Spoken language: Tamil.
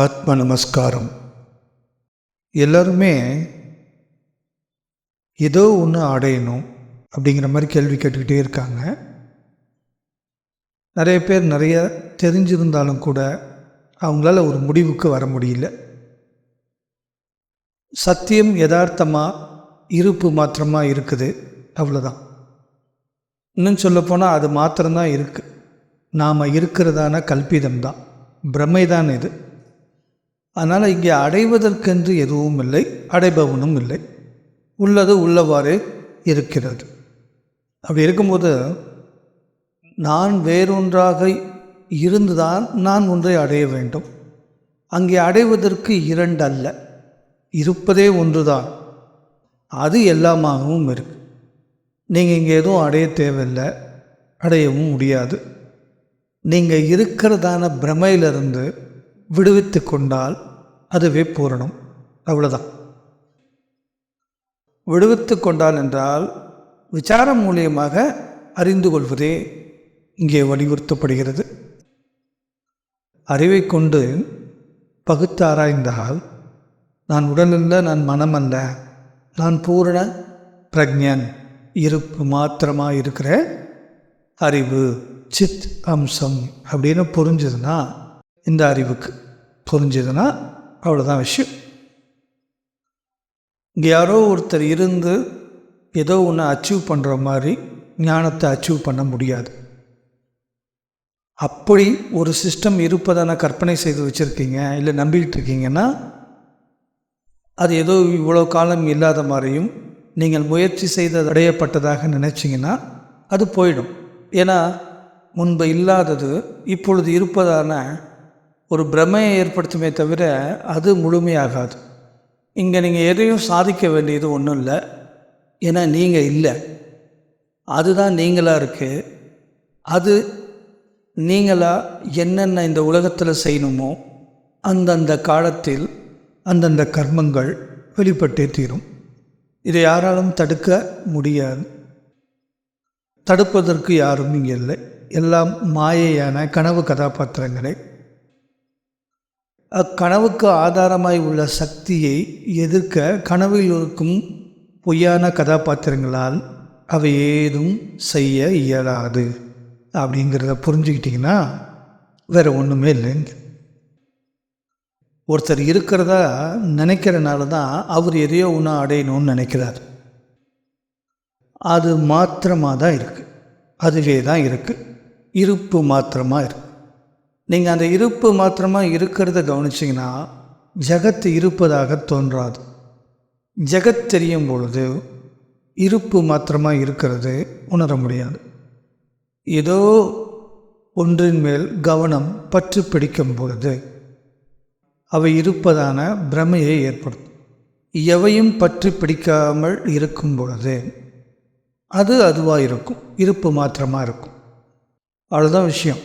ஆத்ம நமஸ்காரம். எல்லாருமே ஏதோ ஒன்று அடையணும் அப்படிங்கிற மாதிரி கேள்வி கேட்டுக்கிட்டே இருக்காங்க. நிறைய பேர் நிறைய தெரிஞ்சிருந்தாலும் கூட அவங்களால ஒரு முடிவுக்கு வர முடியல. சத்தியம் யதார்த்தமாக இருப்பு மாத்திரமாக இருக்குது அவ்வளோதான் இன்னும் சொல்லப்போனால் அது மாத்திரம்தான் இருக்குது நாம் இருக்கிறதான கல்பிதம்தான். பிரமை தான் இது. அதனால் இங்கே அடைவதற்கென்று எதுவும் இல்லை அடைபவனும் இல்லை. உள்ளது உள்ளவாறே இருக்கிறது. அப்படி இருக்கும்போது நான் வேறொன்றாக இருந்துதான் நான் ஒன்றை அடைய வேண்டும். அங்கே அடைவதற்கு இரண்டு அல்ல இருப்பதே ஒன்றுதான். அது எல்லாமாகவும் இருக்கு. நீங்கள் இங்கே எதுவும் அடைய தேவையில்லை அடையவும் முடியாது. நீங்கள் இருக்கிறதான பிரமையிலிருந்து விடுவித்து கொண்டால் அதுவே பூரணம் அவ்வளோதான் விடுவித்து கொண்டால் என்றால் விசாரம் மூலியமாக அறிந்து கொள்வதே இங்கே வலியுறுத்தப்படுகிறது. அறிவை கொண்டு பகுத்து ஆராய்ந்தால் நான் உடலல்ல நான் மனமல்ல நான் பூரண பிரஜன் இருப்பு மாத்திரமாக இருக்கிற அறிவு சித் அம்சம் அப்படின்னு புரிஞ்சதுன்னா இந்த அறிவுக்கு புரிஞ்சதுன்னா அவ்வளோதான் விஷயம். இங்கே யாரோ ஒருத்தர் இருந்து ஏதோ ஒன்று அச்சீவ் பண்ணுற மாதிரி ஞானத்தை அச்சீவ் பண்ண முடியாது. அப்படி ஒரு சிஸ்டம் இருப்பதான கற்பனை செய்து வச்சுருக்கீங்க இல்லை நம்பிக்கிட்டு இருக்கீங்கன்னா அது ஏதோ இவ்வளோ காலம் இல்லாத மாதிரியும் நீங்கள் முயற்சி செய்து அடையப்பட்டதாக நினச்சிங்கன்னா அது போயிடும். ஏன்னா முன்பு இல்லாதது இப்பொழுது இருப்பதான ஒரு பிரமையை ஏற்படுத்துமே தவிர அது முழுமையாகாது. இங்கே நீங்கள் எதையும் சாதிக்க வேண்டியது ஒன்றும் இல்லை. ஏன்னா நீங்கள் இல்லை. அதுதான் நீங்களாக இருக்குது அது நீங்களாக என்னென்ன இந்த உலகத்தில் செய்யணுமோ அந்தந்த காலத்தில் அந்தந்த கர்மங்கள் வெளிப்பட்டே தீரும். இதை யாராலும் தடுக்க முடியாது. தடுப்பதற்கு யாரும் இங்கே இல்லை. எல்லாம் மாயையான கனவு கதாபாத்திரங்களை. அக்கனவுக்கு ஆதாரமாய் உள்ள சக்தியை எதிர்க்க கனவில் இருக்கும் பொய்யான கதாபாத்திரங்களால் அவை ஏதும் செய்ய இயலாது. அப்படிங்கிறத புரிஞ்சுக்கிட்டிங்கன்னா வேறு ஒன்றுமே இல்லைங்க. ஒருத்தர் இருக்கிறதா நினைக்கிறனால தான் அவர் எதையோ ஒன்று அடையணும்னு நினைக்கிறார். அது மாத்திரமாக தான் இருக்குது அதுவே தான் இருக்குது இருப்பு மாத்திரமாக இருக்குது நீங்கள் அந்த இருப்பு மாத்திரமாக இருக்கிறத கவனிச்சிங்கன்னா ஜகத்து இருப்பதாக தோன்றாது. ஜெகத் தெரியும் பொழுது இருப்பு மாத்திரமாக இருக்கிறது உணர முடியாது. ஏதோ ஒன்றின் மேல் கவனம் பற்று பிடிக்கும் பொழுது அவை இருப்பதான பிரமையை ஏற்படுத்தும். எவையும் பற்றி பிடிக்காமல் இருக்கும் பொழுது அது அதுவாக இருக்கும் இருப்பு மாத்திரமாக இருக்கும். அவ்வளோதான் விஷயம்.